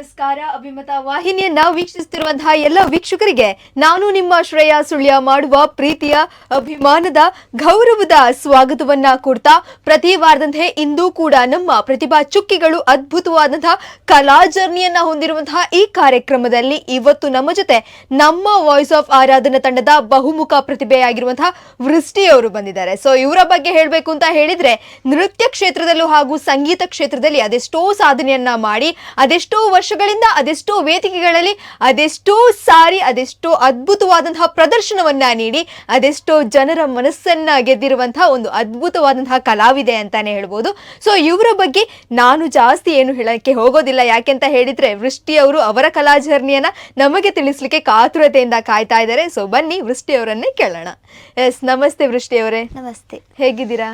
ನಮಸ್ಕಾರ. ಅಭಿಮತ ವಾಹಿನಿಯನ್ನ ವೀಕ್ಷಿಸುತ್ತಿರುವಂತಹ ಎಲ್ಲ ವೀಕ್ಷಕರಿಗೆ ನಾನು ನಿಮ್ಮ ಶ್ರೇಯ ಸುಳ್ಯ ಮಾಡುವ ಪ್ರೀತಿಯ ಅಭಿಮಾನದ ಗೌರವದ ಸ್ವಾಗತವನ್ನ ಕೊಡ್ತಾ ಪ್ರತಿ ವಾರದಂತೆ ಇಂದು ಕೂಡ ನಮ್ಮ ಪ್ರತಿಭಾ ಚುಕ್ಕಿಗಳು ಅದ್ಭುತವಾದಂತಹ ಕಲಾ ಜರ್ನಿಯನ್ನ ಹೊಂದಿರುವಂತಹ ಈ ಕಾರ್ಯಕ್ರಮದಲ್ಲಿ ಇವತ್ತು ನಮ್ಮ ಜೊತೆ ನಮ್ಮ ವಾಯ್ಸ್ ಆಫ್ ಆರಾಧನಾ ತಂಡದ ಬಹುಮುಖ ಪ್ರತಿಭೆಯಾಗಿರುವಂತಹ ವೃಷ್ಟಿಯವರು ಬಂದಿದ್ದಾರೆ. ಸೊ ಇವರ ಬಗ್ಗೆ ಹೇಳಬೇಕು ಅಂತ ಹೇಳಿದ್ರೆ ನೃತ್ಯ ಕ್ಷೇತ್ರದಲ್ಲೂ ಹಾಗೂ ಸಂಗೀತ ಕ್ಷೇತ್ರದಲ್ಲಿ ಅದೆಷ್ಟೋ ಸಾಧನೆಯನ್ನ ಮಾಡಿ, ಅದೆಷ್ಟೋ ವರ್ಷಗಳಿಂದ ಅದೆಷ್ಟೋ ವೇದಿಕೆಗಳಲ್ಲಿ ಅದೆಷ್ಟೋ ಸಾರಿ ಅದೆಷ್ಟೋ ಅದ್ಭುತವಾದಂತಹ ಪ್ರದರ್ಶನವನ್ನ ನೀಡಿ ಅದೆಷ್ಟೋ ಜನರ ಮನಸ್ಸನ್ನ ಗೆದ್ದಿರುವಂತಹ ಒಂದು ಅದ್ಭುತವಾದಂತಹ ಕಲಾವಿದೆ ಅಂತಾನೆ ಹೇಳ್ಬೋದು. ಸೊ ಇವರ ಬಗ್ಗೆ ನಾನು ಜಾಸ್ತಿ ಏನು ಹೇಳಕ್ಕೆ ಹೋಗೋದಿಲ್ಲ. ಯಾಕೆಂತ ಹೇಳಿದ್ರೆ ವೃಷ್ಟಿ ಅವರು ಅವರ ಕಲಾ ಜರ್ನಿಯನ್ನ ನಮಗೆ ತಿಳಿಸ್ಲಿಕ್ಕೆ ಕಾತುರತೆಯಿಂದ ಕಾಯ್ತಾ ಇದ್ದಾರೆ. ಸೊ ಬನ್ನಿ ವೃಷ್ಟಿ ಅವರನ್ನೇ ಕೇಳೋಣ. ಎಸ್ ನಮಸ್ತೆ ವೃಷ್ಟಿ ಅವರೇ. ನಮಸ್ತೆ. ಹೇಗಿದ್ದೀರಾ?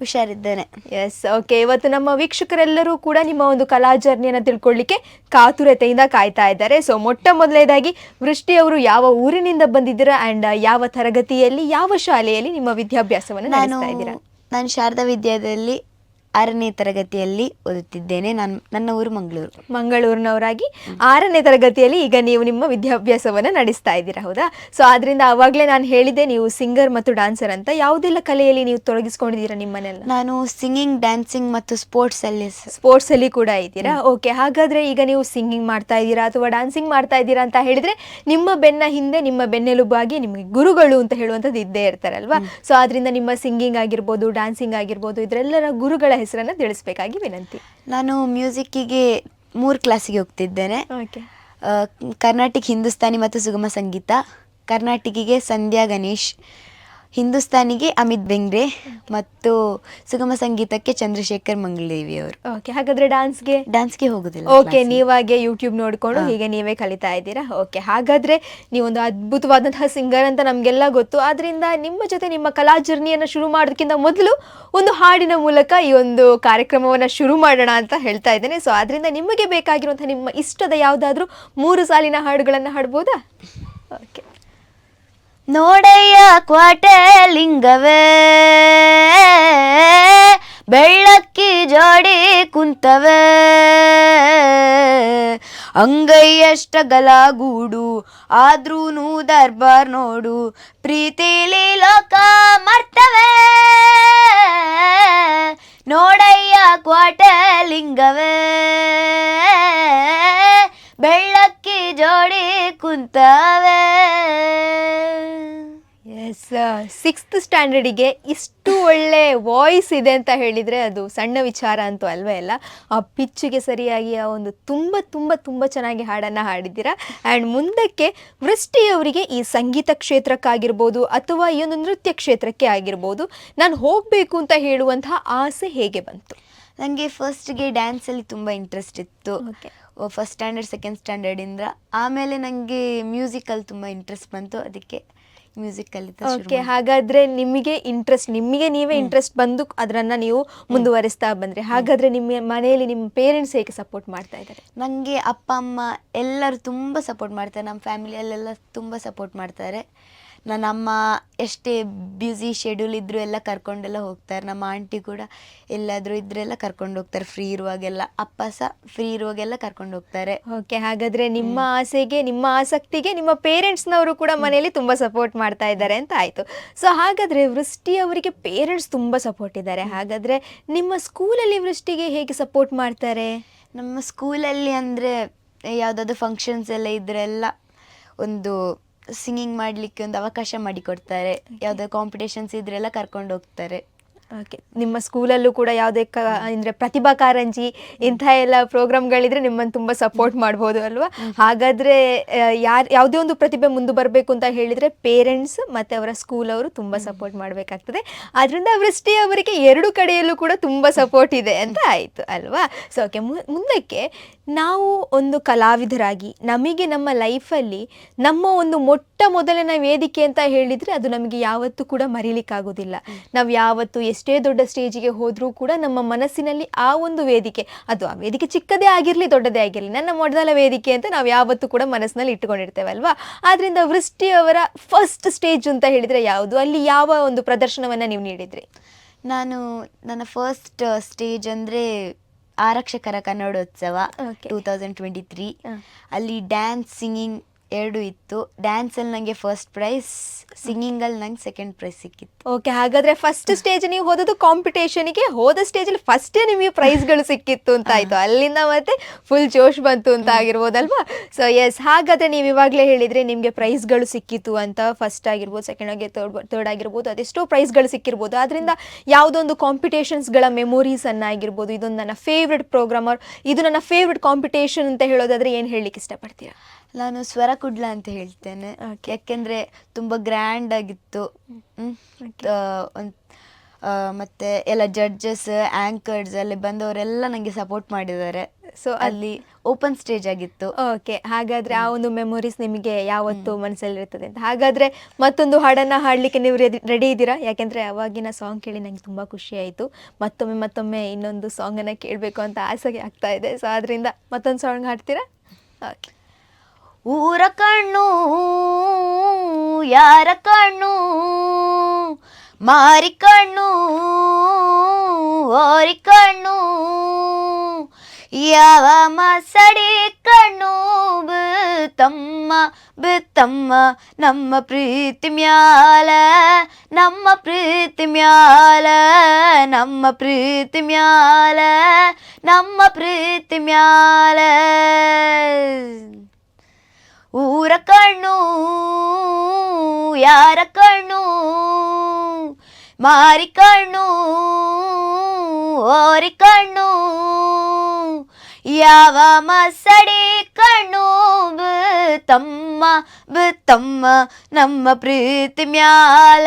ಹುಷಾರಿದ್ದೇನೆ. ಎಸ್ ಓಕೆ ಇವತ್ತು ನಮ್ಮ ವೀಕ್ಷಕರೆಲ್ಲರೂ ಕೂಡ ನಿಮ್ಮ ಒಂದು ಕಲಾ ಜರ್ನಿಯನ್ನು ತಿಳ್ಕೊಳ್ಳಿಕ್ಕೆ ಕಾತುರತೆಯಿಂದ ಕಾಯ್ತಾ ಇದ್ದಾರೆ. ಸೊ ಮೊಟ್ಟ ಮೊದಲನೇದಾಗಿ ವೃಷ್ಟಿ ಅವರು ಯಾವ ಊರಿನಿಂದ ಬಂದಿದ್ದೀರಾ ಅಂಡ್ ಯಾವ ತರಗತಿಯಲ್ಲಿ ಯಾವ ಶಾಲೆಯಲ್ಲಿ ನಿಮ್ಮ ವಿದ್ಯಾಭ್ಯಾಸವನ್ನು ನಾನು ನಡೆಸ್ತಾ ಇದ್ದೀರಾ? ನಾನು ಶಾರದಾ ವಿದ್ಯಾಲಯದಲ್ಲಿ ಆರನೇ ತರಗತಿಯಲ್ಲಿ ಓದುತ್ತಿದ್ದೇನೆ. ನಾನು ನನ್ನ ಊರು ಮಂಗಳೂರು. ಮಂಗಳೂರಿನವರಾಗಿ ಆರನೇ ತರಗತಿಯಲ್ಲಿ ಈಗ ನೀವು ನಿಮ್ಮ ವಿದ್ಯಾಭ್ಯಾಸವನ್ನು ನಡೆಸ್ತಾ ಇದ್ದೀರಾ ಹೌದಾ? ಸೊ ಆದ್ರಿಂದ ಅವಾಗಲೇ ನಾನು ಹೇಳಿದೆ ನೀವು ಸಿಂಗರ್ ಮತ್ತು ಡಾನ್ಸರ್ ಅಂತ. ಯಾವುದೆಲ್ಲ ಕಲೆಯಲ್ಲಿ ನೀವು ತೊಡಗಿಸ್ಕೊಂಡಿದ್ದೀರಾ ನಿಮ್ಮನೆಲ್ಲ? ನಾನು ಸಿಂಗಿಂಗ್ ಡ್ಯಾನ್ಸಿಂಗ್ ಮತ್ತು ಸ್ಪೋರ್ಟ್ಸ್ ಅಲ್ಲಿ ಸ್ಪೋರ್ಟ್ಸ್ ಅಲ್ಲಿ ಕೂಡ ಇದ್ದೀರಾ? ಓಕೆ ಹಾಗಾದ್ರೆ ಈಗ ನೀವು ಸಿಂಗಿಂಗ್ ಮಾಡ್ತಾ ಇದ್ದೀರಾ ಅಥವಾ ಡಾನ್ಸಿಂಗ್ ಮಾಡ್ತಾ ಇದ್ದೀರಾ ಅಂತ ಹೇಳಿದ್ರೆ ನಿಮ್ಮ ಬೆನ್ನ ಹಿಂದೆ ನಿಮ್ಮ ಬೆನ್ನೆಲುಬಾಗಿ ನಿಮಗೆ ಗುರುಗಳು ಅಂತ ಹೇಳುವಂಥದ್ದು ಇದ್ದೇ ಇರ್ತಾರಲ್ವಾ? ಸೊ ಆದ್ರಿಂದ ನಿಮ್ಮ ಸಿಂಗಿಂಗ್ ಆಗಿರ್ಬೋದು ಡಾನ್ಸಿಂಗ್ ಆಗಿರ್ಬೋದು ಇದರೆಲ್ಲರ ಗುರುಗಳ ಹೆಸರನ್ನ ತಿಳಿಸ್ಬೇಕಾಗಿ ವಿನಂತಿ. ನಾನು ಮ್ಯೂಸಿಕ್ಕಿಗೆ ಮೂರು ಕ್ಲಾಸಿಗೆ ಹೋಗ್ತಿದ್ದೇನೆ. ಓಕೆ. ಕರ್ನಾಟಿಕ್ ಹಿಂದೂಸ್ತಾನಿ ಮತ್ತು ಸುಗಮ ಸಂಗೀತ ಕರ್ನಾಟಿಕಿಗೆ ಸಂಧ್ಯಾ ಗಣೇಶ್ ಹಿಂದೂಸ್ತಾನಿಗೆ ಅಮಿತ್ ಬೆಂಗ್ರೆ ಮತ್ತು ಸುಗಮ ಸಂಗೀತಕ್ಕೆ ಚಂದ್ರಶೇಖರ್ ಮಂಗಳದೇವಿ ಅವರು ಓಕೆ ಹಾಗಾದ್ರೆ ಡಾನ್ಸ್ಗೆ ಡಾನ್ಸ್ಗೆ ಹೋಗುದಿಲ್ಲ ಓಕೆ. ನೀವಾಗೆ ಯೂಟ್ಯೂಬ್ ನೋಡಿಕೊಂಡು ಹೀಗೆ ನೀವೇ ಕಲಿತಾ ಇದ್ದೀರಾ? ಓಕೆ ಹಾಗಾದ್ರೆ ನೀವೊಂದು ಅದ್ಭುತವಾದಂತಹ ಸಿಂಗರ್ ಅಂತ ನಮಗೆಲ್ಲ ಗೊತ್ತು. ಆದ್ರಿಂದ ನಿಮ್ಮ ಜೊತೆ ನಿಮ್ಮ ಕಲಾ ಜರ್ನಿಯನ್ನು ಶುರು ಮಾಡೋದಕ್ಕಿಂತ ಮೊದಲು ಒಂದು ಹಾಡಿನ ಮೂಲಕ ಈ ಒಂದು ಕಾರ್ಯಕ್ರಮವನ್ನು ಶುರು ಮಾಡೋಣ ಅಂತ ಹೇಳ್ತಾ ಇದ್ದೇನೆ. ಸೊ ಆದ್ರಿಂದ ನಿಮಗೆ ಬೇಕಾಗಿರುವಂತಹ ನಿಮ್ಮ ಇಷ್ಟದ ಯಾವುದಾದ್ರೂ ಮೂರು ಸಾಲಿನ ಹಾಡುಗಳನ್ನು ಹಾಡ್ಬೋದಾ? ಓಕೆ ನೋಡಯ್ಯ ಕ್ವಾಟೆ ಲಿಂಗವೇ ಬೆಳ್ಳಕ್ಕಿ ಜೋಡಿ ಕುಂತವೇ? ಅಂಗೈಯಷ್ಟ ಗೂಡು ಆದ್ರೂನು ದರ್ಬಾರ್ ನೋಡು, ಪ್ರೀತಿಲಿ ಲೋಕ ಮರ್ತವೆ? ನೋಡಯ್ಯ ಕ್ವಾಟೆ ಲಿಂಗವೇ ಬೆಳ್ಳಕ್ಕಿ ಜೋಡಿ ಕುಂತವೇ? ಸಿಕ್ಸ್ತ್ ಸ್ಟ್ಯಾಂಡರ್ಡಿಗೆ ಇಷ್ಟು ಒಳ್ಳೆ ವಾಯ್ಸ್ ಇದೆ ಅಂತ ಹೇಳಿದರೆ ಅದು ಸಣ್ಣ ವಿಚಾರ ಅಂತೂ ಅಲ್ವೇ ಅಲ್ಲ. ಆ ಪಿಚ್ಚಿಗೆ ಸರಿಯಾಗಿ ಆ ಒಂದು ತುಂಬ ತುಂಬ ತುಂಬ ಚೆನ್ನಾಗಿ ಹಾಡನ್ನು ಹಾಡಿದ್ದೀರಾ. ಆ್ಯಂಡ್ ಮುಂದಕ್ಕೆ ವೃಷ್ಟಿಯವರಿಗೆ ಈ ಸಂಗೀತ ಕ್ಷೇತ್ರಕ್ಕಾಗಿರ್ಬೋದು ಅಥವಾ ಈ ಒಂದು ನೃತ್ಯ ಕ್ಷೇತ್ರಕ್ಕೆ ಆಗಿರ್ಬೋದು ನಾನು ಹೋಗಬೇಕು ಅಂತ ಹೇಳುವಂತಹ ಆಸೆ ಹೇಗೆ ಬಂತು? ನನಗೆ ಫಸ್ಟ್ಗೆ ಡ್ಯಾನ್ಸಲ್ಲಿ ತುಂಬ ಇಂಟ್ರೆಸ್ಟ್ ಇತ್ತು. ಓಕೆ ಫಸ್ಟ್ ಸ್ಟ್ಯಾಂಡರ್ಡ್ ಸೆಕೆಂಡ್ ಸ್ಟ್ಯಾಂಡರ್ಡಿಂದ ಆಮೇಲೆ ನನಗೆ ಮ್ಯೂಸಿಕಲ್ಲಿ ತುಂಬ ಇಂಟ್ರೆಸ್ಟ್ ಬಂತು. ಅದಕ್ಕೆ ಮ್ಯೂಸಿಕ್ ಕಲಿತ ಓಕೆ ಹಾಗಾದ್ರೆ ನಿಮಗೆ ಇಂಟ್ರೆಸ್ಟ್ ನಿಮಗೆ ನೀವೇ ಇಂಟ್ರೆಸ್ಟ್ ಬಂದು ಅದನ್ನ ನೀವು ಮುಂದುವರಿಸ್ತಾ ಬಂದ್ರೆ. ಹಾಗಾದ್ರೆ ನಿಮ್ಮ ಮನೆಯಲ್ಲಿ ನಿಮ್ಮ ಪೇರೆಂಟ್ಸ್ ಹೇಗೆ ಸಪೋರ್ಟ್ ಮಾಡ್ತಾ ಇದ್ದಾರೆ ನನಗೆ ಅಪ್ಪ ಅಮ್ಮ ಎಲ್ಲರೂ ತುಂಬ ಸಪೋರ್ಟ್ ಮಾಡ್ತಾರೆ. ನಮ್ಮ ಫ್ಯಾಮಿಲಿಯಲ್ಲೆಲ್ಲ ತುಂಬ ಸಪೋರ್ಟ್ ಮಾಡ್ತಾರೆ. ನನ್ನ ಅಮ್ಮ ಎಷ್ಟೇ ಬ್ಯುಸಿ ಶೆಡ್ಯೂಲ್ ಇದ್ದರೂ ಎಲ್ಲ ಕರ್ಕೊಂಡೆಲ್ಲ ಹೋಗ್ತಾರೆ. ನಮ್ಮ ಆಂಟಿ ಕೂಡ ಎಲ್ಲಾದರೂ ಇದ್ರೆಲ್ಲ ಕರ್ಕೊಂಡು ಹೋಗ್ತಾರೆ ಫ್ರೀ ಇರುವಾಗೆಲ್ಲ. ಅಪ್ಪ ಸಹ ಫ್ರೀ ಇರುವಾಗೆಲ್ಲ ಕರ್ಕೊಂಡು ಹೋಗ್ತಾರೆ. ಓಕೆ ಹಾಗಾದ್ರೆ ನಿಮ್ಮ ಆಸೆಗೆ ನಿಮ್ಮ ಆಸಕ್ತಿಗೆ ನಿಮ್ಮ ಪೇರೆಂಟ್ಸ್ನವರು ಕೂಡ ಮನೆಯಲ್ಲಿ ತುಂಬ ಸಪೋರ್ಟ್ ಮಾಡ್ತಾ ಇದ್ದಾರೆ ಅಂತ ಆಯಿತು. ಸೊ ಹಾಗಾದರೆ ವೃಷ್ಟಿ ಅವರಿಗೆ ಪೇರೆಂಟ್ಸ್ ತುಂಬ ಸಪೋರ್ಟ್ ಇದ್ದಾರೆ. ಹಾಗಾದರೆ ನಿಮ್ಮ ಸ್ಕೂಲಲ್ಲಿ ವೃಷ್ಟಿಗೆ ಹೇಗೆ ಸಪೋರ್ಟ್ ಮಾಡ್ತಾರೆ? ನಮ್ಮ ಸ್ಕೂಲಲ್ಲಿ ಅಂದರೆ ಯಾವುದಾದ್ರು ಫಂಕ್ಷನ್ಸ್ ಎಲ್ಲ ಇದ್ರೆಲ್ಲ ಒಂದು ಸಿಂಗಿಂಗ್ ಮಾಡಲಿಕ್ಕೆ ಒಂದು ಅವಕಾಶ ಮಾಡಿಕೊಡ್ತಾರೆ. ಯಾವುದೋ ಕಾಂಪಿಟೇಷನ್ಸ್ ಇದ್ರೆಲ್ಲ ಕರ್ಕೊಂಡು ಹೋಗ್ತಾರೆ ಓಕೆ ನಿಮ್ಮ ಸ್ಕೂಲಲ್ಲೂ ಕೂಡ ಯಾವುದೇ ಕ, ಅಂದರೆ ಪ್ರತಿಭಾ ಕಾರಂಜಿ ಇಂಥ ಎಲ್ಲ ಪ್ರೋಗ್ರಾಮ್ಗಳಿದ್ರೆ ನಿಮ್ಮನ್ನು ತುಂಬ ಸಪೋರ್ಟ್ ಮಾಡ್ಬೋದು ಅಲ್ವಾ? ಹಾಗಾದರೆ ಯಾರು, ಯಾವುದೇ ಒಂದು ಪ್ರತಿಭೆ ಮುಂದೆ ಬರಬೇಕು ಅಂತ ಹೇಳಿದರೆ ಪೇರೆಂಟ್ಸ್ ಮತ್ತು ಅವರ ಸ್ಕೂಲ್ ಅವರು ತುಂಬ ಸಪೋರ್ಟ್ ಮಾಡಬೇಕಾಗ್ತದೆ. ಆದ್ದರಿಂದ ವೃಷ್ಟಿ ಅವರಿಗೆ ಎರಡು ಕಡೆಯಲ್ಲೂ ಕೂಡ ತುಂಬ ಸಪೋರ್ಟ್ ಇದೆ ಅಂತ ಆಯಿತು ಅಲ್ವಾ? ಸೊ ಓಕೆ ಮುಂದಕ್ಕೆ ನಾವು ಒಂದು ಕಲಾವಿದರಾಗಿ, ನಮಗೆ ನಮ್ಮ ಲೈಫಲ್ಲಿ ನಮ್ಮ ಒಂದು ಮೊಟ್ಟ ಮೊದಲನೇ ವೇದಿಕೆ ಅಂತ ಹೇಳಿದರೆ ಅದು ನಮಗೆ ಯಾವತ್ತೂ ಕೂಡ ಮರೀಲಿಕ್ಕಾಗೋದಿಲ್ಲ. ನಾವು ಯಾವತ್ತು ಎಷ್ಟೇ ದೊಡ್ಡ ಸ್ಟೇಜಿಗೆ ಹೋದರೂ ಕೂಡ ನಮ್ಮ ಮನಸ್ಸಿನಲ್ಲಿ ಆ ಒಂದು ವೇದಿಕೆ ಅದು ಆ ವೇದಿಕೆ ಚಿಕ್ಕದೇ ಆಗಿರಲಿ ದೊಡ್ಡದೇ ಆಗಿರಲಿ ನನ್ನ ಮೊದಲ ವೇದಿಕೆ ಅಂತ ನಾವು ಯಾವತ್ತೂ ಕೂಡ ಮನಸ್ಸಿನಲ್ಲಿ ಇಟ್ಟುಕೊಂಡಿರ್ತೇವೆ ಅಲ್ವಾ ಆದ್ದರಿಂದ ವೃಷ್ಟಿಯವರ ಫಸ್ಟ್ ಸ್ಟೇಜ್ ಅಂತ ಹೇಳಿದರೆ ಯಾವುದು? ಅಲ್ಲಿ ಯಾವ ಒಂದು ಪ್ರದರ್ಶನವನ್ನು ನೀವು ನೀಡಿದ್ರಿ? ನಾನು ನನ್ನ ಫಸ್ಟ್ ಸ್ಟೇಜ್ ಅಂದರೆ ಆರಕ್ಷಕರ ಕನ್ನಡೋತ್ಸವ. ಟೂ ತೌಸಂಡ್ ಟ್ವೆಂಟಿ ತ್ರೀ ಅಲ್ಲಿ ಡ್ಯಾನ್ಸ್ ಸಿಂಗಿಂಗ್ ಎರಡು ಇತ್ತು. ಡ್ಯಾನ್ಸಲ್ಲಿ ನನಗೆ ಫಸ್ಟ್ ಪ್ರೈಸ್ ಸಿಂಗಿಂಗಲ್ಲಿ ನಂಗೆ ಸೆಕೆಂಡ್ ಪ್ರೈಸ್ ಸಿಕ್ಕಿತ್ತು. ಓಕೆ ಹಾಗಾದ್ರೆ ಫಸ್ಟ್ ಸ್ಟೇಜ್ ನೀವು ಹೋದದ್ದು ಕಾಂಪಿಟೇಷನ್ಗೆ ಹೋದ ಸ್ಟೇಜಲ್ಲಿ ಫಸ್ಟೇ ನಿಮಗೆ ಪ್ರೈಸ್ಗಳು ಸಿಕ್ಕಿತ್ತು ಅಂತ ಆಯ್ತು. ಅಲ್ಲಿಂದ ಮತ್ತೆ ಫುಲ್ ಜೋಶ್ ಬಂತು ಅಂತ ಆಗಿರ್ಬೋದಲ್ವಾ? ಸೊ ಎಸ್ ಹಾಗಾದ್ರೆ ನೀವು ಇವಾಗಲೇ ಹೇಳಿದ್ರೆ ನಿಮಗೆ ಪ್ರೈಸ್ಗಳು ಸಿಕ್ಕಿತ್ತು ಅಂತ ಫಸ್ಟ್ ಆಗಿರ್ಬೋದು ಸೆಕೆಂಡ್ ಆಗಿ ತರ್ಡ್ ತರ್ಡ್ ಆಗಿರ್ಬೋದು ಅದೆಷ್ಟೋ ಪ್ರೈಸ್ಗಳು ಸಿಕ್ಕಿರ್ಬೋದು. ಅದರಿಂದ ಯಾವುದೊಂದು ಕಾಂಪಿಟೇಷನ್ಸ್ಗಳ ಮೆಮೊರೀಸ್ ಅನ್ನ ಆಗಿರ್ಬೋದು ಇದೊಂದು ನನ್ನ ಫೇವ್ರೆಟ್ ಪ್ರೋಗ್ರಾಮರ್ ಇದು ನನ್ನ ಫೇವ್ರೆಟ್ ಕಾಂಪಿಟೇಷನ್ ಅಂತ ಹೇಳೋದಾದ್ರೆ ಏನು ಹೇಳಲಿಕ್ಕೆ ಇಷ್ಟಪಡ್ತೀರಾ? ನಾನು ಸ್ವರ ಕುಡ್ಲ ಅಂತ ಹೇಳ್ತೇನೆ. ಯಾಕೆಂದರೆ ತುಂಬಾ ಗ್ರ್ಯಾಂಡ್ ಆಗಿತ್ತು. ಹ್ಮ್. ಆ, ಒಂದ್- ಮತ್ತೆ ಎಲ್ಲ ಜಡ್ಜಸ್ ಆಂಕರ್ಸ್ ಅಲ್ಲಿ ಬಂದವರೆಲ್ಲ ನನಗೆ ಸಪೋರ್ಟ್ ಮಾಡಿದ್ದಾರೆ. ಸೊ ಅಲ್ಲಿ ಓಪನ್ ಸ್ಟೇಜ್ ಆಗಿತ್ತು. ಓಕೆ ಹಾಗಾದ್ರೆ ಆ ಒಂದು ಮೆಮೊರೀಸ್ ನಿಮಗೆ ಯಾವತ್ತು ಮನಸ್ಸಲ್ಲಿ ಇರ್ತದೆ ಅಂತ. ಹಾಗಾದ್ರೆ ಮತ್ತೊಂದು ಹಾಡನ್ನ ಹಾಡಲಿಕ್ಕೆ ನೀವು ರೆಡಿ ಇದ್ದೀರಾ? ಯಾಕೆಂದ್ರೆ ಅವಾಗಿನ ಸಾಂಗ್ ಕೇಳಿ ನಂಗೆ ತುಂಬಾ ಖುಷಿ ಆಯಿತು. ಮತ್ತೊಮ್ಮೆ ಮತ್ತೊಮ್ಮೆ ಇನ್ನೊಂದು ಸಾಂಗ್ ಅನ್ನ ಕೇಳಬೇಕು ಅಂತ ಆಸೆ ಆಗ್ತಾ ಇದೆ. ಸೊ ಅದರಿಂದ ಮತ್ತೊಂದು ಸಾಂಗ್ ಹಾಡ್ತೀರಾ? ಓಕೆ ಊರ ಕಣ್ಣು ಯಾರ ಕಣ್ಣು ಮಾರಿ ಕಣ್ಣು ಓರಿ ಕಣ್ಣು ಯಾವ ಮಸಡಿ ಕಣ್ಣು ಬಿತ್ತಮ್ಮ ಬಿತ್ತಮ್ಮ ನಮ್ಮ ಪ್ರೀತಿ ಮ್ಯಾಲ ನಮ್ಮ ಪ್ರೀತಿ ಮ್ಯಾಲ ನಮ್ಮ ಪ್ರೀತಿ ಮ್ಯಾಲ ನಮ್ಮ ಪ್ರೀತಿ ಮ್ಯಾಲ ಊರ ಕಣ್ಣು ಯಾರ ಕಣ್ಣು ಮಾರಿ ಕಣ್ಣು ಓರಿ ಕಣ್ಣು ಯಾವ ಮಸಡಿ ಕಣ್ಣು ಬಿತ್ತಮ್ಮ ಬಿತ್ತಮ್ಮ ನಮ್ಮ ಪ್ರೀತಿ ಮ್ಯಾಲ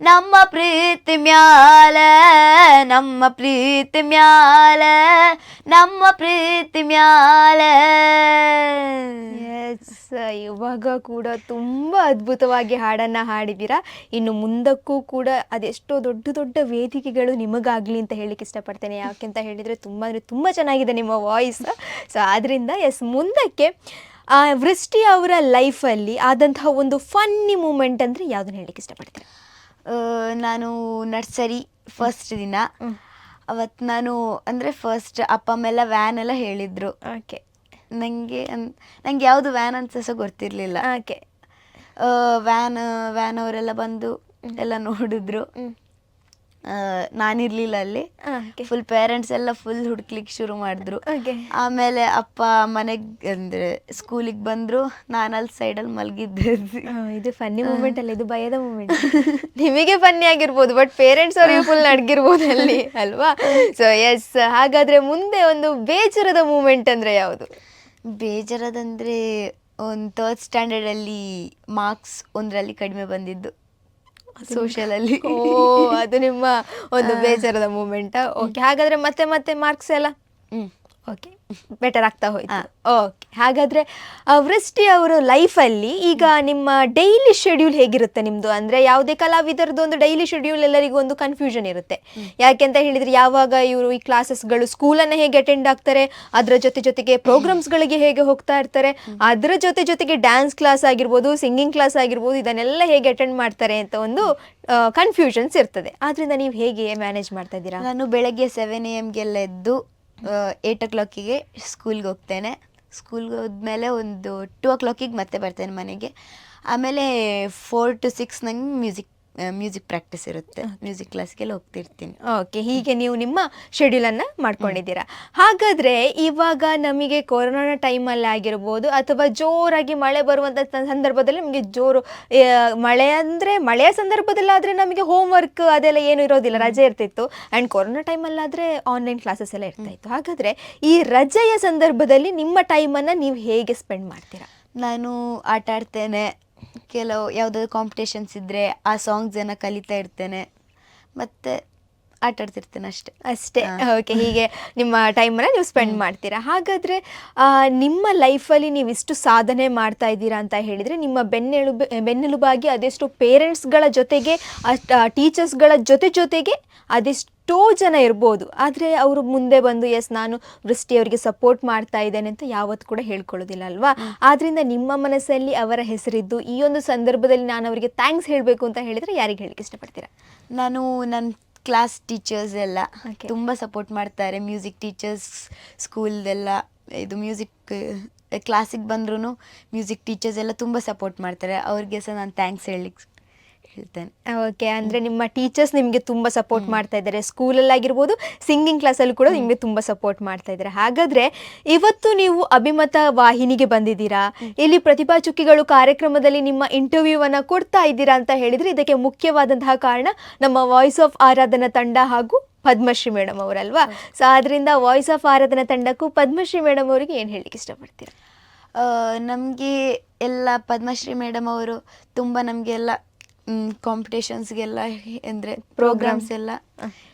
ನಮ್ಮ ಪ್ರೀತಿ ಮ್ಯಾಲ, ನಮ್ಮ ಪ್ರೀತಿ ಮ್ಯಾಲ, ನಮ್ಮ ಪ್ರೀತಿ ಮ್ಯಾಲ. ಎಸ್ ಇವಾಗ ಕೂಡ ತುಂಬ ಅದ್ಭುತವಾಗಿ ಹಾಡನ್ನು ಹಾಡಿದ್ದೀರಾ. ಇನ್ನು ಮುಂದಕ್ಕೂ ಕೂಡ ಅದೆಷ್ಟೋ ದೊಡ್ಡ ದೊಡ್ಡ ವೇದಿಕೆಗಳು ನಿಮಗಾಗಲಿ ಅಂತ ಹೇಳಲಿಕ್ಕೆ ಇಷ್ಟಪಡ್ತೇನೆ. ಯಾಕೆಂತ ಹೇಳಿದರೆ ತುಂಬ ಅಂದರೆ ತುಂಬ ಚೆನ್ನಾಗಿದೆ ನಿಮ್ಮ ವಾಯ್ಸ್ ಸೊ ಆದ್ದರಿಂದ ಎಸ್ ಮುಂದಕ್ಕೆ ವೃಷ್ಟಿ ಅವರ ಲೈಫಲ್ಲಿ ಆದಂತಹ ಒಂದು ಫನ್ನಿ ಮೂಮೆಂಟ್ ಅಂದರೆ ಯಾವುದನ್ನು ಹೇಳಲಿಕ್ಕೆ ಇಷ್ಟಪಡ್ತೀರಾ? ನಾನು ನರ್ಸರಿ ಫಸ್ಟ್ ದಿನ. ಅವತ್ತು ನಾನು ಅಂದರೆ ಫಸ್ಟ್ ಅಪ್ಪ ಅಮ್ಮ ಎಲ್ಲ ವ್ಯಾನ್ ಎಲ್ಲ ಹೇಳಿದ್ರು. ಓಕೆ ನನಗೆ ನಂಗೆ ಯಾವುದು ವ್ಯಾನ್ ಅಂತ ಸಹ ಗೊತ್ತಿರಲಿಲ್ಲ ಓಕೆ ವ್ಯಾನ್ ವ್ಯಾನ್ ಅವರೆಲ್ಲ ಬಂದು ಎಲ್ಲ ನೋಡಿದ್ರು. ನಾನಿರ್ಲಿಲ್ಲ ಅಲ್ಲಿ. ಫುಲ್ ಪೇರೆಂಟ್ಸ್ ಎಲ್ಲ ಫುಲ್ ಹುಡ್ಕ್ಲಿಕ್ಕೆ ಶುರು ಮಾಡಿದ್ರು. ಆಮೇಲೆ ಅಪ್ಪ ಮನೆಗೆ ಅಂದ್ರೆ ಸ್ಕೂಲಿಗೆ ಬಂದ್ರು. ನಾನು ಅಲ್ಲಿ ಸೈಡಲ್ಲಿ ಮಲಗಿದ್ದೆ. ಇದು ಫನ್ನಿ ಮೂಮೆಂಟ್ ಅಲ್ಲ ಇದು ಭಯದ ಮೂಮೆಂಟ್ ನಿಮಗೆ ಫನ್ನಿ ಆಗಿರ್ಬೋದು ಬಟ್ ಪೇರೆಂಟ್ಸ್ ಅವರಿಗೆ ಫುಲ್ ನಡ್ಗಿರ್ಬೋದು ಅಲ್ಲಿ ಅಲ್ವಾ? ಸೊ ಎಸ್ ಹಾಗಾದ್ರೆ ಮುಂದೆ ಒಂದು ಬೇಜಾರದ ಮೂಮೆಂಟ್ ಅಂದ್ರೆ ಯಾವುದು? ಬೇಜಾರದಂದ್ರೆ ಒಂದು ಥರ್ಡ್ ಸ್ಟ್ಯಾಂಡರ್ಡಲ್ಲಿ ಮಾರ್ಕ್ಸ್ ಒಂದರಲ್ಲಿ ಕಡಿಮೆ ಬಂದಿದ್ದು. ಸೋಷಿಯಲಲ್ಲಿ ಓ ಅದು ನಿಮ್ಮ ಒಂದು ಬೇಜಾರದ ಮೂಮೆಂಟ್ ಓಕೆ ಹಾಗಾದ್ರೆ ಮತ್ತೆ ಮತ್ತೆ ಮಾರ್ಕ್ಸ್ ಎಲ್ಲ? ಹ್ಮ್. ಓಕೆ ಬೆಟರ್ ಆಗ್ತಾ ಹೋಯ್ತು. ಓಕೆ ಹಾಗಾದ್ರೆ ವೃಷ್ಟಿ ಅವರ ಲೈಫಲ್ಲಿ ಈಗ ನಿಮ್ಮ ಡೈಲಿ ಶೆಡ್ಯೂಲ್ ಹೇಗಿರುತ್ತೆ ನಿಮ್ಮದು ಅಂದರೆ ಯಾವುದೇ ಕಲಾವಿದರದ್ದು ಒಂದು ಡೈಲಿ ಶೆಡ್ಯೂಲ್ ಎಲ್ಲರಿಗೂ ಒಂದು ಕನ್ಫ್ಯೂಷನ್ ಇರುತ್ತೆ. ಯಾಕೆ ಅಂತ ಹೇಳಿದರೆ ಯಾವಾಗ ಇವರು ಈ ಕ್ಲಾಸಸ್ಗಳು ಸ್ಕೂಲನ್ನು ಹೇಗೆ ಅಟೆಂಡ್ ಆಗ್ತಾರೆ ಅದರ ಜೊತೆ ಜೊತೆಗೆ ಪ್ರೋಗ್ರಾಮ್ಸ್ಗಳಿಗೆ ಹೇಗೆ ಹೋಗ್ತಾ ಇರ್ತಾರೆ ಅದರ ಜೊತೆ ಜೊತೆಗೆ ಡ್ಯಾನ್ಸ್ ಕ್ಲಾಸ್ ಆಗಿರ್ಬೋದು ಸಿಂಗಿಂಗ್ ಕ್ಲಾಸ್ ಆಗಿರ್ಬೋದು ಇದನ್ನೆಲ್ಲ ಹೇಗೆ ಅಟೆಂಡ್ ಮಾಡ್ತಾರೆ ಅಂತ ಒಂದು ಕನ್ಫ್ಯೂಷನ್ಸ್ ಇರ್ತದೆ. ಆದ್ದರಿಂದ ನೀವು ಹೇಗೆ ಮ್ಯಾನೇಜ್ ಮಾಡ್ತಾ ಇದ್ದೀರಾ? ನಾನು ಬೆಳಗ್ಗೆ ಸೆವೆನ್ ಎ ಎಮ್ಗೆಲ್ಲ ಎದ್ದು ಏಟ್ ಓ ಕ್ಲಾಕಿಗೆ ಸ್ಕೂಲ್ಗೆ ಹೋಗ್ತೇನೆ. ಸ್ಕೂಲ್ಗೆ ಹೋದ್ಮೇಲೆ ಒಂದು ಟು ಓ ಕ್ಲಾಕಿಗೆ ಮತ್ತೆ ಬರ್ತೇನೆ ಮನೆಗೆ. ಆಮೇಲೆ ಫೋರ್ ಟು ಸಿಕ್ಸ್ ನಂಗೆ ಮ್ಯೂಸಿಕ್ ಮ್ಯೂಸಿಕ್ ಪ್ರಾಕ್ಟೀಸ್ ಇರುತ್ತೆ. ಮ್ಯೂಸಿಕ್ ಕ್ಲಾಸ್ಗೆಲ್ಲ ಹೋಗ್ತಿರ್ತೀನಿ. ಓಕೆ ಹೀಗೆ ನೀವು ನಿಮ್ಮ ಶೆಡ್ಯೂಲನ್ನು ಮಾಡ್ಕೊಂಡಿದ್ದೀರಾ. ಹಾಗಾದರೆ ಇವಾಗ ನಮಗೆ ಕೊರೋನಾ ಟೈಮಲ್ಲಿ ಆಗಿರ್ಬೋದು ಅಥವಾ ಜೋರಾಗಿ ಮಳೆ ಬರುವಂಥ ಸಂದರ್ಭದಲ್ಲಿ ನಮಗೆ ಜೋರು ಮಳೆ ಅಂದರೆ ಮಳೆಯ ಸಂದರ್ಭದಲ್ಲಾದರೆ ನಮಗೆ ಹೋಮ್ ವರ್ಕ್ ಅದೆಲ್ಲ ಏನು ಇರೋದಿಲ್ಲ ರಜೆ ಇರ್ತಿತ್ತು. ಆ್ಯಂಡ್ ಕೊರೋನಾ ಟೈಮಲ್ಲಾದರೆ ಆನ್ಲೈನ್ ಕ್ಲಾಸಸ್ ಎಲ್ಲ ಇರ್ತಾ ಇತ್ತು. ಹಾಗಾದರೆ ಈ ರಜೆಯ ಸಂದರ್ಭದಲ್ಲಿ ನಿಮ್ಮ ಟೈಮನ್ನು ನೀವು ಹೇಗೆ ಸ್ಪೆಂಡ್ ಮಾಡ್ತೀರಾ? ನಾನು ಆಟ ಆಡ್ತೇನೆ ಕೆಲವು ಯಾವುದಾದ್ರು ಕಾಂಪಿಟೇಷನ್ಸ್ ಇದ್ದರೆ ಆ ಸಾಂಗ್ಸನ್ನು ಕಲಿತಾ ಇರ್ತೇನೆ. ಮತ್ತು ಆಟ ಆಡ್ತಿರ್ತೇನೆ ಅಷ್ಟೇ. ಅಷ್ಟೇ. ಓಕೆ ಹೀಗೆ ನಿಮ್ಮ ಟೈಮನ್ನು ನೀವು ಸ್ಪೆಂಡ್ ಮಾಡ್ತೀರಾ. ಹಾಗಾದರೆ ನಿಮ್ಮ ಲೈಫಲ್ಲಿ ನೀವು ಇಷ್ಟು ಸಾಧನೆ ಮಾಡ್ತಾ ಇದ್ದೀರಾ ಅಂತ ಹೇಳಿದರೆ ನಿಮ್ಮ ಬೆನ್ನೆಲುಬು ಬೆನ್ನೆಲುಬಾಗಿ ಅದೆಷ್ಟು ಪೇರೆಂಟ್ಸ್ಗಳ ಜೊತೆಗೆ ಟೀಚರ್ಸ್ಗಳ ಜೊತೆ ಜೊತೆಗೆ ಅದೆಷ್ಟೋ ಜನ ಇರ್ಬೋದು. ಆದರೆ ಅವರು ಮುಂದೆ ಬಂದು ಎಸ್ ನಾನು ವೃಷ್ಟಿ ಅವರಿಗೆ ಸಪೋರ್ಟ್ ಮಾಡ್ತಾ ಇದ್ದೇನೆ ಅಂತ ಯಾವತ್ತು ಕೂಡ ಹೇಳ್ಕೊಳ್ಳೋದಿಲ್ಲ ಅಲ್ವಾ? ಆದ್ದರಿಂದ ನಿಮ್ಮ ಮನಸ್ಸಲ್ಲಿ ಅವರ ಹೆಸರಿದ್ದು ಈ ಒಂದು ಸಂದರ್ಭದಲ್ಲಿ ನಾನು ಅವರಿಗೆ ಥ್ಯಾಂಕ್ಸ್ ಹೇಳಬೇಕು ಅಂತ ಹೇಳಿದರೆ ಯಾರಿಗೆ ಹೇಳಕ್ಕೆ ಇಷ್ಟಪಡ್ತೀರಾ? ನಾನು ನನ್ನ ಕ್ಲಾಸ್ ಟೀಚರ್ಸ್ ಎಲ್ಲ Okay. ತುಂಬ ಸಪೋರ್ಟ್ ಮಾಡ್ತಾರೆ ಮ್ಯೂಸಿಕ್ ಟೀಚರ್ಸ್ ಸ್ಕೂಲ್ದೆಲ್ಲ ಇದು ಮ್ಯೂಸಿಕ್ ಕ್ಲಾಸಿಗೆ ಬಂದ್ರೂ ಮ್ಯೂಸಿಕ್ ಟೀಚರ್ಸ್ ಎಲ್ಲ ತುಂಬ ಸಪೋರ್ಟ್ ಮಾಡ್ತಾರೆ ಅವ್ರಿಗೆ ಸಹ ನಾನು ಥ್ಯಾಂಕ್ಸ್ ಹೇಳಲಿಕ್ಕೆ ಹೇಳ್ತೇನೆ. ಓಕೆ ಅಂದ್ರೆ ನಿಮ್ಮ ಟೀಚರ್ಸ್ ನಿಮಗೆ ತುಂಬಾ ಸಪೋರ್ಟ್ ಮಾಡ್ತಾ ಇದ್ದಾರೆ. ಸ್ಕೂಲಲ್ಲಿ ಆಗಿರ್ಬೋದು ಸಿಂಗಿಂಗ್ ಕ್ಲಾಸಲ್ಲಿ ಕೂಡ ನಿಮಗೆ ತುಂಬ ಸಪೋರ್ಟ್ ಮಾಡ್ತಾ ಇದ್ದಾರೆ. ಹಾಗಾದ್ರೆ ಇವತ್ತು ನೀವು ಅಭಿಮತ ವಾಹಿನಿಗೆ ಬಂದಿದ್ದೀರಾ? ಇಲ್ಲಿ ಪ್ರತಿಭಾ ಚುಕ್ಕಿಗಳು ಕಾರ್ಯಕ್ರಮದಲ್ಲಿ ನಿಮ್ಮ ಇಂಟರ್ವ್ಯೂವನ್ನು ಕೊಡ್ತಾ ಇದ್ದೀರಾ ಅಂತ ಹೇಳಿದ್ರೆ ಇದಕ್ಕೆ ಮುಖ್ಯವಾದಂತಹ ಕಾರಣ ನಮ್ಮ ವಾಯ್ಸ್ ಆಫ್ ಆರಾಧನಾ ತಂಡ ಹಾಗೂ ಪದ್ಮಶ್ರೀ ಮೇಡಮ್ ಅವರಲ್ವಾ? ಸೊ ಆದ್ದರಿಂದ ವಾಯ್ಸ್ ಆಫ್ ಆರಾಧನಾ ತಂಡಕ್ಕೂ ಪದ್ಮಶ್ರೀ ಮೇಡಮ್ ಅವರಿಗೆ ಏನು ಹೇಳಿಕ್ಕೆ ಇಷ್ಟಪಡ್ತೀರಾ? ನಮಗೆ ಎಲ್ಲ ಪದ್ಮಶ್ರೀ ಮೇಡಮ್ ಅವರು ತುಂಬ ನಮಗೆ ಎಲ್ಲ ಕಾಂಪಿಟೇಷನ್ಸ್ಗೆಲ್ಲ ಅಂದರೆ ಪ್ರೋಗ್ರಾಮ್ಸ್ ಎಲ್ಲ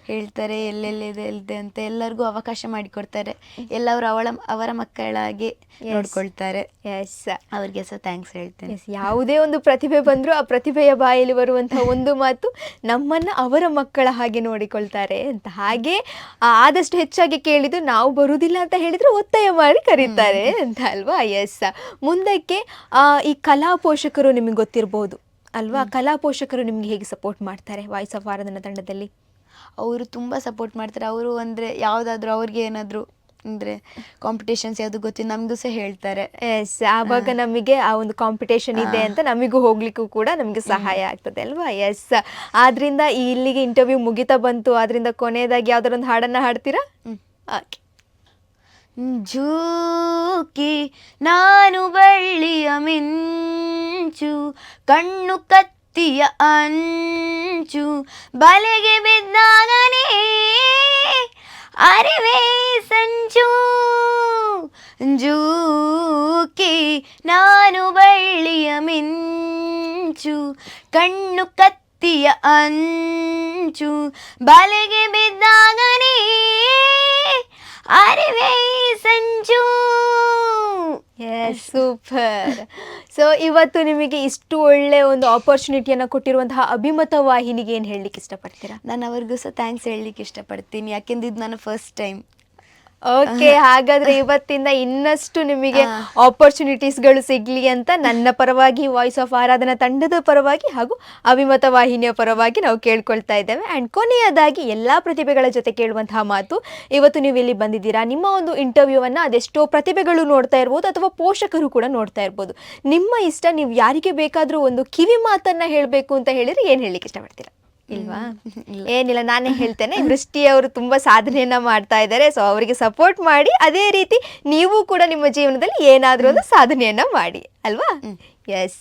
ಹೇಳ್ತಾರೆ ಎಲ್ಲೆಲ್ಲಿದೆ ಇದೆ ಅಂತ ಎಲ್ಲರಿಗೂ ಅವಕಾಶ ಮಾಡಿಕೊಡ್ತಾರೆ. ಎಲ್ಲವರು ಅವಳ ಅವರ ಮಕ್ಕಳಾಗಿ ನೋಡ್ಕೊಳ್ತಾರೆ. ಎಸ್ ಅವ್ರಿಗೆ ಸಹ ಥ್ಯಾಂಕ್ಸ್ ಹೇಳ್ತೇನೆ. ಯಾವುದೇ ಒಂದು ಪ್ರತಿಭೆ ಬಂದರೂ ಆ ಪ್ರತಿಭೆಯ ಬಾಯಲ್ಲಿ ಬರುವಂತಹ ಒಂದು ಮಾತು ನಮ್ಮನ್ನ ಅವರ ಮಕ್ಕಳ ಹಾಗೆ ನೋಡಿಕೊಳ್ತಾರೆ ಅಂತ. ಹಾಗೆ ಆದಷ್ಟು ಹೆಚ್ಚಾಗಿ ಕೇಳಿದ್ದು ನಾವು ಬರುವುದಿಲ್ಲ ಅಂತ ಹೇಳಿದ್ರೆ ಒತ್ತಾಯ ಮಾಡಿ ಕರೀತಾರೆ ಅಂತ ಅಲ್ವಾ? ಎಸ್ ಮುಂದಕ್ಕೆ ಈ ಕಲಾ ಪೋಷಕರು ನಿಮಗೆ ಗೊತ್ತಿರಬಹುದು ಅಲ್ವಾ? ಕಲಾ ಪೋಷಕರು ನಿಮ್ಗೆ ಹೇಗೆ ಸಪೋರ್ಟ್ ಮಾಡ್ತಾರೆ ವಾಯ್ಸ್ ಆಫ್ ಆರಾಧನಾ ತಂಡದಲ್ಲಿ? ಅವರು ತುಂಬ ಸಪೋರ್ಟ್ ಮಾಡ್ತಾರೆ. ಅವರು ಅಂದರೆ ಯಾವುದಾದ್ರೂ ಅವ್ರಿಗೆ ಏನಾದರೂ ಅಂದರೆ ಕಾಂಪಿಟೇಷನ್ಸ್ ಯಾವುದು ಗೊತ್ತಿಲ್ಲ ನಮಗೂ ಸಹ ಹೇಳ್ತಾರೆ. ಎಸ್ ಆವಾಗ ನಮಗೆ ಆ ಒಂದು ಕಾಂಪಿಟೇಷನ್ ಇದೆ ಅಂತ ನಮಗೂ ಹೋಗ್ಲಿಕ್ಕೂ ಕೂಡ ನಮಗೆ ಸಹಾಯ ಆಗ್ತದೆ ಅಲ್ವಾ? ಎಸ್ ಆದ್ರಿಂದ ಇಲ್ಲಿಗೆ ಇಂಟರ್ವ್ಯೂ ಮುಗಿತಾ ಬಂತು. ಆದ್ರಿಂದ ಕೊನೆಯದಾಗಿ ಯಾವ್ದಾರೊಂದು ಹಾಡನ್ನ ಹಾಡ್ತೀರಾ? ಹ್ಮ್. Okay. ಜೂಕಿ ನಾನು ಬಳ್ಳಿಯ ಮಿಂಚು ಕಣ್ಣು ಕತ್ತಿಯ ಅಂಚು ಬಲೆಗೆ ಬಿದ್ದಾಗನೇ ಅರಿವೇ ಸಂಚು ಜೂಕಿ ನಾನು ಬಳ್ಳಿಯ ಮಿಂಚು ಕಣ್ಣು ಕತ್ತಿಯ ಅಂಚು ಬಲೆಗೆ ಬಿದ್ದಾಗನೇ ಅರಿವೇ ಎಸ್ ಸೂಪರ್ ಸೊ ಇವತ್ತು ನಿಮಗೆ ಇಷ್ಟು ಒಳ್ಳೆ ಒಂದು ಆಪರ್ಚುನಿಟಿಯನ್ನು ಕೊಟ್ಟಿರುವಂತಹ ಅಭಿಮತ ವಾಹಿನಿಗೆ ಏನು ಹೇಳಲಿಕ್ಕೆ ಇಷ್ಟಪಡ್ತೀರಾ? ನಾನು ಅವ್ರಿಗೂ ಸಹ ಥ್ಯಾಂಕ್ಸ್ ಹೇಳಲಿಕ್ಕೆ ಇಷ್ಟಪಡ್ತೀನಿ. ಯಾಕೆಂದ್ರೆ ಇದು ನನ್ನ ಫಸ್ಟ್ ಟೈಮ್ ಓಕೆ ಹಾಗಾದ್ರೆ ಇವತ್ತಿಂದ ಇನ್ನಷ್ಟು ನಿಮಗೆ ಆಪರ್ಚುನಿಟೀಸ್ಗಳು ಸಿಗ್ಲಿ ಅಂತ ನನ್ನ ಪರವಾಗಿ ವಾಯ್ಸ್ ಆಫ್ ಆರಾಧನಾ ತಂಡದ ಪರವಾಗಿ ಹಾಗೂ ಅಭಿಮತ ವಾಹಿನಿಯ ಪರವಾಗಿ ನಾವು ಕೇಳ್ಕೊಳ್ತಾ ಇದ್ದೇವೆ. ಅಂಡ್ ಕೊನೆಯದಾಗಿ ಎಲ್ಲಾ ಪ್ರತಿಭೆಗಳ ಜೊತೆ ಕೇಳುವಂತಹ ಮಾತು ಇವತ್ತು ನೀವು ಇಲ್ಲಿ ಬಂದಿದ್ದೀರಾ? ನಿಮ್ಮ ಒಂದು ಇಂಟರ್ವ್ಯೂವನ್ನು ಅದೆಷ್ಟೋ ಪ್ರತಿಭೆಗಳು ನೋಡ್ತಾ ಇರ್ಬೋದು ಅಥವಾ ಪೋಷಕರು ಕೂಡ ನೋಡ್ತಾ ಇರ್ಬೋದು. ನಿಮ್ಮ ಇಷ್ಟ ನೀವು ಯಾರಿಗೆ ಬೇಕಾದರೂ ಒಂದು ಕಿವಿ ಮಾತನ್ನ ಹೇಳಬೇಕು ಅಂತ ಹೇಳಿದ್ರೆ ಏನು ಹೇಳಲಿಕ್ಕೆ ಇಷ್ಟಪಡ್ತೀರಾ? ಇಲ್ವಾ? ಏನಿಲ್ಲ ನಾನೇ ಹೇಳ್ತೇನೆ. ವೃಷ್ಟಿ ಅವರು ತುಂಬಾ ಸಾಧನೆಯನ್ನ ಮಾಡ್ತಾ ಇದ್ದಾರೆ. ಸೊ ಅವರಿಗೆ ಸಪೋರ್ಟ್ ಮಾಡಿ ಅದೇ ರೀತಿ ನೀವು ಕೂಡ ನಿಮ್ಮ ಜೀವನದಲ್ಲಿ ಏನಾದ್ರೂ ಒಂದು ಸಾಧನೆಯನ್ನ ಮಾಡಿ. ಅಲ್ವಾ? ಎಸ್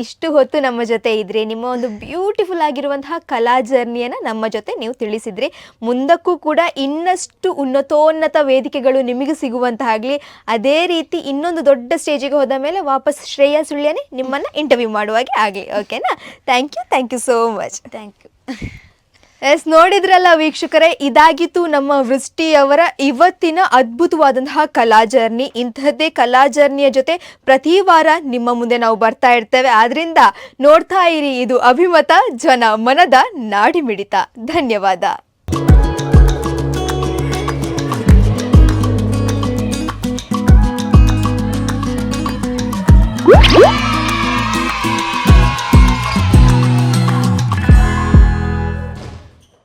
ಇಷ್ಟು ಹೊತ್ತು ನಮ್ಮ ಜೊತೆ ಇದ್ರಿ. ನಿಮ್ಮ ಒಂದು ಬ್ಯೂಟಿಫುಲ್ ಆಗಿರುವಂತಹ ಕಲಾ ಜರ್ನಿಯನ್ನು ನಮ್ಮ ಜೊತೆ ನೀವು ತಿಳಿಸಿದ್ರಿ. ಮುಂದಕ್ಕೂ ಕೂಡ ಇನ್ನಷ್ಟು ಉನ್ನತೋನ್ನತ ವೇದಿಕೆಗಳು ನಿಮಗೆ ಸಿಗುವಂತಾಗಲಿ ಅದೇ ರೀತಿ ಇನ್ನೊಂದು ದೊಡ್ಡ ಸ್ಟೇಜಿಗೆ ಹೋದ ಮೇಲೆ ವಾಪಸ್ ಶ್ರೇಯಾ ಸುಳ್ಯನೇ ನಿಮ್ಮನ್ನ ಇಂಟರ್ವ್ಯೂ ಮಾಡುವಾಗೆ ಆಗಲಿ. ಓಕೆನಾ thank you thank you so much thank you yes, ನೋಡಿದ್ರಲ್ಲ ವೀಕ್ಷಕರೇ, ಇದಾಗಿತ್ತು ನಮ್ಮ ವೃಷ್ಟಿಯವರ ಇವತ್ತಿನ ಅದ್ಭುತವಾದಂತಹ ಕಲಾ ಜರ್ನಿ. ಇಂಥದ್ದೇ ಕಲಾ ಜರ್ನಿಯ ಜೊತೆ ಪ್ರತಿ ವಾರ ನಿಮ್ಮ ಮುಂದೆ ನಾವು ಬರ್ತಾ ಇರ್ತೇವೆ. ಆದ್ರಿಂದ ನೋಡ್ತಾ ಇರಿ, ಇದು ಅಭಿಮತ, ಜನ ಮನದ ನಾಡಿಮಿಡಿತ. ಧನ್ಯವಾದ.